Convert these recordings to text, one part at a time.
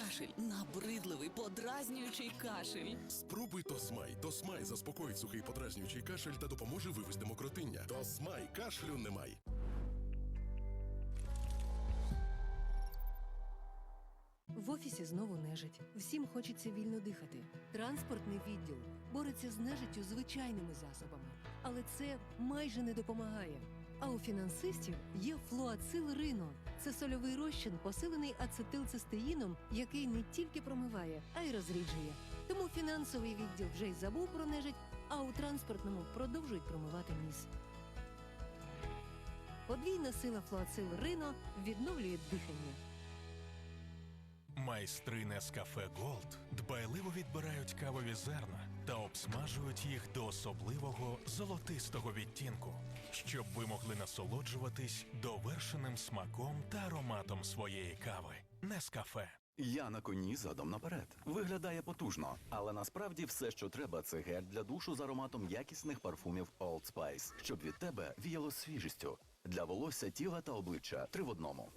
кашель, набридливий, подразнюючий кашель. Спробуй Тосмай. Тосмай заспокоїть сухий подразнюючий кашель та допоможе вивести мокротиння. Тосмай кашлю немає. В офісі знову нежить. Всім хочеться вільно дихати. Транспортний відділ бореться з нежиттю звичайними засобами, але це майже не допомагає. А у фінансистів є флуацил Рино. Це сольовий розчин, посилений ацетилцистеїном, який не тільки промиває, а й розріджує. Тому фінансовий відділ вже й забув про нежить, а у транспортному продовжують промивати ніс. Подвійна сила флуацил Рино відновлює дихання. Майстри Нескафе Голд дбайливо відбирають кавові зерна та обсмажують їх до особливого золотистого відтінку, щоб ви могли насолоджуватись довершеним смаком та ароматом своєї кави. Нескафе. Я на коні задом наперед. Виглядає потужно, але насправді все, що треба, це гель для душу з ароматом якісних парфумів Old Spice, щоб від тебе віяло свіжістю. Для волосся, тіла та обличчя три в одному.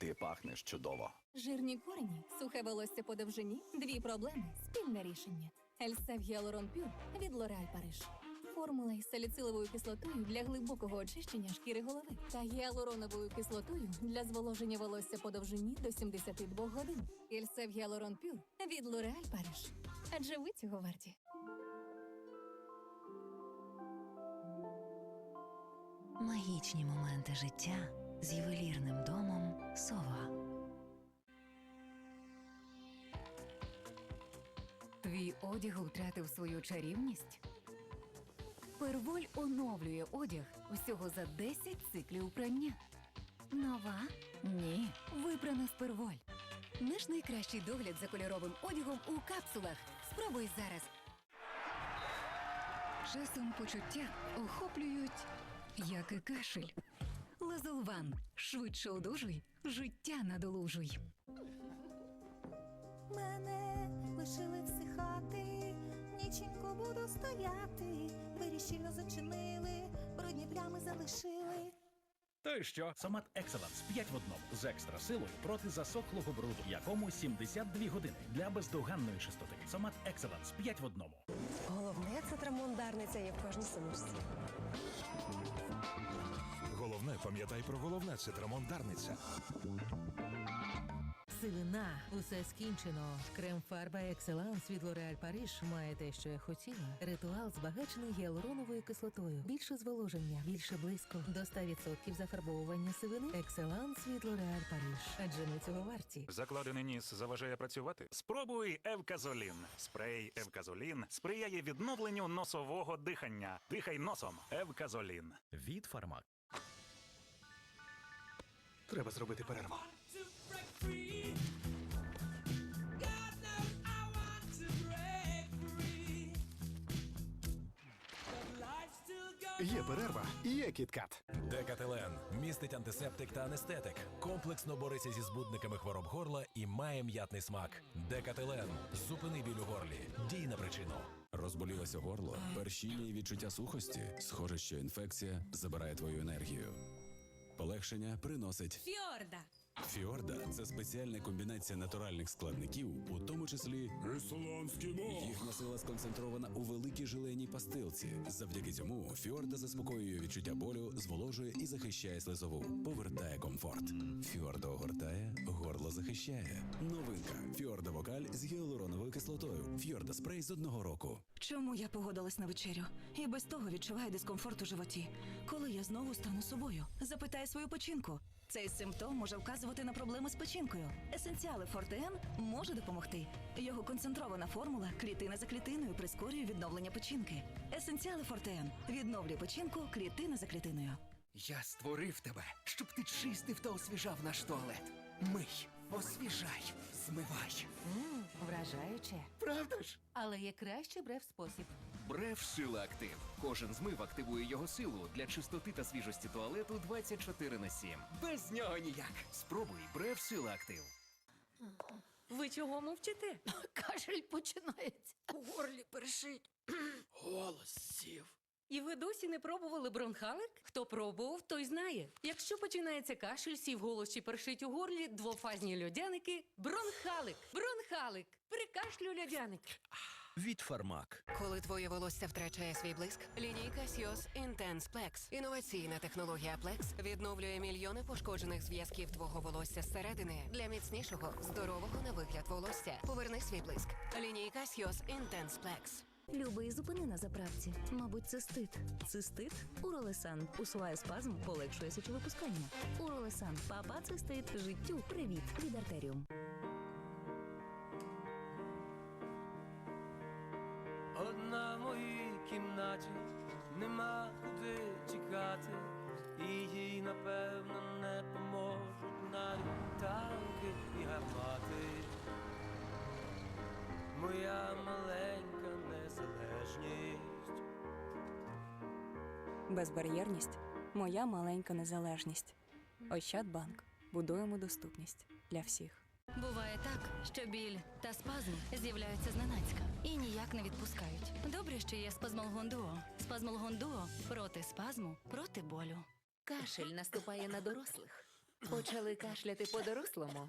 Ти пахнеш чудово. Жирні корені, сухе волосся по довжині, дві проблеми, спільне рішення. Ельсев Гіалурон Пюр від L'Oréal Париж. Формула із саліциловою кислотою для глибокого очищення шкіри голови та гіалуроновою кислотою для зволоження волосся по довжині до 72 годин. Ельсев Гіалурон Пюр від L'Oréal Париж. Адже ви цього варті. Магічні моменти життя з ювелірним домом Сова. Твій одяг втратив свою чарівність? Перволь оновлює одяг всього за 10 циклів прання. Нова? Ні, вибрана з перволь. Наш найкращий догляд за кольоровим одягом у капсулах. Спробуй зараз. Часом почуття охоплюють, як і кашель. Лазолван. Швидше одужуй, життя надолужуй. Мене лишили всихати, ніченько буду стояти. Двері щільно зачинили, брудні плями залишили. То й що? Сомат Екселенс 5 в одному з екстра силою проти засохлого бруду, якому 72 години для бездоганної чистоти. Сомат Екселенс 5 в одному. Головне це трамондарниця є в кожній сумочці. Пам'ятай про головне це Дарниця. Сивина, усе скінчено. Крем фарба Екселанс від L'Oréal Париж має те, що я хотіла. Ритуал збагачений гіалуроновою кислотою. Більше зволоження, більше блиску. До 100% зафарбовування сивини. Екселанс від L'Oréal Париж. Адже ми цього варті. Закладений ніс заважає працювати? Спробуй Евказолін. Спрей Евказолін сприяє відновленню носового дихання. Дихай носом. Евказолін. Від фармак. Треба зробити перерву. Є перерва, є кіткат. Декателен містить антисептик та анестетик. Комплексно бореться зі збудниками хвороб горла і має м'ятний смак. Декателен зупини біль у горлі. Дій на причину. Розболілося горло, першіння і відчуття сухості. Схоже, що інфекція забирає твою енергію. Полегшення приносить Фьорда. Фіорда це спеціальна комбінація натуральних складників, у тому числі їхня сила сконцентрована у великій жиленій пастилці. Завдяки цьому Фіорда заспокоює відчуття болю, зволожує і захищає слизову, повертає комфорт. Фіорда огортає, горло захищає. Новинка Фіорда Вокаль з гіалуроновою кислотою. Фіорда спрей з одного року. Чому я погодилась на вечерю? І без того відчуваю дискомфорт у животі. Коли я знову стану собою, запитай свою печінку. Цей симптом може вказувати на проблеми з печінкою. Есенціали Фортеен може допомогти. Його концентрована формула клітина за клітиною прискорює відновлення печінки. Есенціали Фортеен відновлює печінку клітина за клітиною. Я створив тебе, щоб ти чистив та освіжав наш туалет. Мий, освіжай, змивай. Мм, вражаюче. Правда ж? Але є кращий брев спосіб. Брев Сила Актив. Кожен змив активує його силу для чистоти та свіжості туалету 24 на 7. Без нього ніяк. Спробуй Брев Сила Актив. Ви чого мовчите? Кашель починається. У горлі першить. Голос сів. І ви досі не пробували бронхалик? Хто пробував, той знає. Якщо починається кашель, сів голос чи першить у горлі, двофазні льодяники бронхалик. Бронхалик. При кашлю льодяник. Від Фармак. Коли твоє волосся втрачає свій блиск, лінійка Сіос Intense Plex. Інноваційна технологія Plex відновлює мільйони пошкоджених зв'язків твого волосся зсередини для міцнішого, здорового на вигляд волосся. Поверни свій блиск. Лінійка Сіос Intense Plex. Любий зупини на заправці. Мабуть, це стид. Цистит? Уролесан. Усуває спазм, полегшує сечовипускання. Уролесан. Папа цистит. Життю. Привіт. Від артеріум. Одна в моїй кімнаті нема куди тікати, і їй напевно не поможуть навіть танки і гармати. Безбар'єрність моя маленька незалежність. Ощадбанк. Будуємо доступність для всіх. Буває так, що біль та спазм з'являються зненацька і ніяк не відпускають. Добре, що є спазмолгон дуо. Спазмолгон дуо проти спазму, проти болю. Кашель наступає на дорослих. Почали кашляти по-дорослому.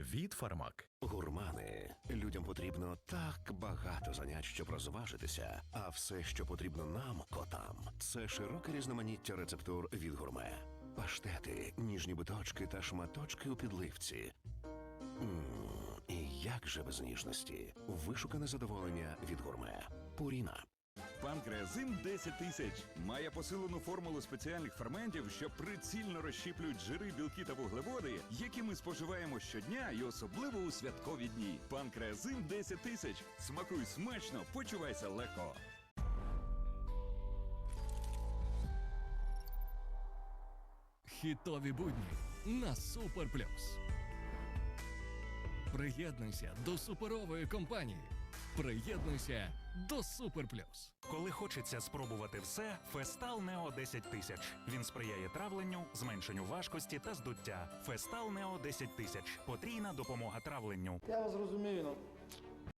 Від Фармак. Гурмани. Людям потрібно так багато занять, щоб розважитися. А все, що потрібно нам, котам, це широке різноманіття рецептур від гурме. Паштети, ніжні биточки та шматочки у підливці. Мм, і як же без ніжності? Вишукане задоволення від гурме. Пуріна. Панкреазин 10 тисяч має посилену формулу спеціальних ферментів, що прицільно розщіплюють жири, білки та вуглеводи, які ми споживаємо щодня і особливо у святкові дні. Панкреазин 10 тисяч. Смакуй смачно, почувайся легко. Хітові будні на Супер Плюс. Приєднуйся до суперової компанії. Приєднуйся до Супер Плюс. Коли хочеться спробувати все, Фестал Нео 10 тисяч. Він сприяє травленню, зменшенню важкості та здуття. Фестал Нео 10 тисяч. Потрійна допомога травленню. Я вас розумію, ну